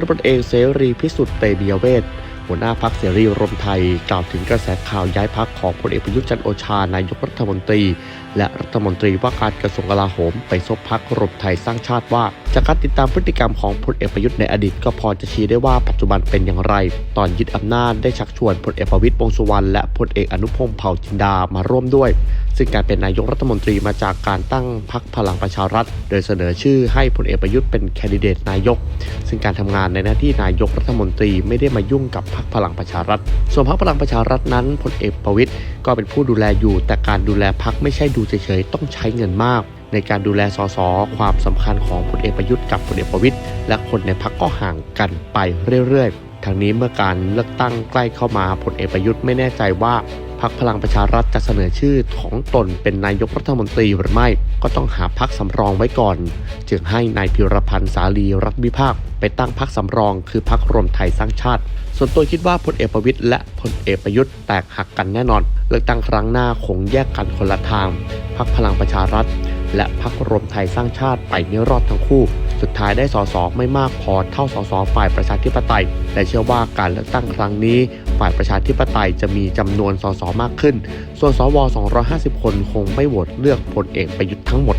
ตำรวจเอกเสรีพิสุทธิ์เตมียเวทหัวหน้าพักเสรีรวมไทย กล่าวถึงกระแสข่าวย้ายพักของพลเอกประยุทธ์จันโอชานายกรัฐมนตรี และรัฐมนตรีว่าการกระทรวงกลาโหมไปซบพักรวมไทยสร้างชาติว่า จากการติดตามพฤติกรรมของพลเอกประยุทธ์ในอดีตก็พอจะชี้ได้ว่าปัจจุบันเป็นอย่างไร ตอนยึดอำนาจได้ชักชวนพลเอกประวิตรวงษ์สุวรรณและพลเอกอนุพงษ์เผ่าจินดามาร่วมด้วย ซึ่งการเป็นนายกรัฐมนตรีมาจากการตั้งพรรคพลังประชารัฐ โดยเสนอชื่อให้พลเอกประยุทธ์เป็นแคนดิเดตนายก ซึ่งการทำงานในหน้าที่นายกรัฐมนตรีไม่ได้มายุ่งกับพรรคพลังประชารัฐ ส่วนพรรคพลังประชารัฐนั้นพลเอกประวิตรก็เป็นผู้ดูแลอยู่ แต่การดูแลพรรคไม่ใช่ดูเฉยๆต้องใช้เงินมาก ในการดูแลสสความสำคัญของพลเอกประยุทธ์กับพลเอกประวิตรและคนในพรรคก็ห่างกันไปเรื่อยๆทางนี้เมื่อการเลือกตั้งใกล้เข้ามาพลเอกประยุทธ์ไม่แน่ใจว่าพรรคพลังประชารัฐจะเสนอชื่อของตนเป็นนายกรัฐมนตรีหรือไม่ก็ต้องหาพรรคสำรองไว้ก่อน จึงให้นายพิรพันธ์สาลีรัฐวิภาค ไปตั้งพรรคสำรอง คือพรรครวมไทยสร้างชาติ ส่วนตัวคิดว่าพลเอกประวิตยและพลเอกประยุทธ์แตกหักกันแน่นอน เลือกตั้งครั้งหน้าคงแยกกันคนละทางพรรคพลังประชารัฐ และพักรวมไทยสร้างชาติไปนิรอดทั้งคู่ สุดท้ายได้สสไม่มากพอเท่าสสฝ่ายประชาธิปไตย และเชื่อว่าการเลือกตั้งครั้งนี้ ฝ่ายประชาธิปไตยจะมีจำนวนสสมากขึ้น ส่วนสว 250 คนคงไม่โหวตเลือกพลเอกประยุทธ์ทั้งหมด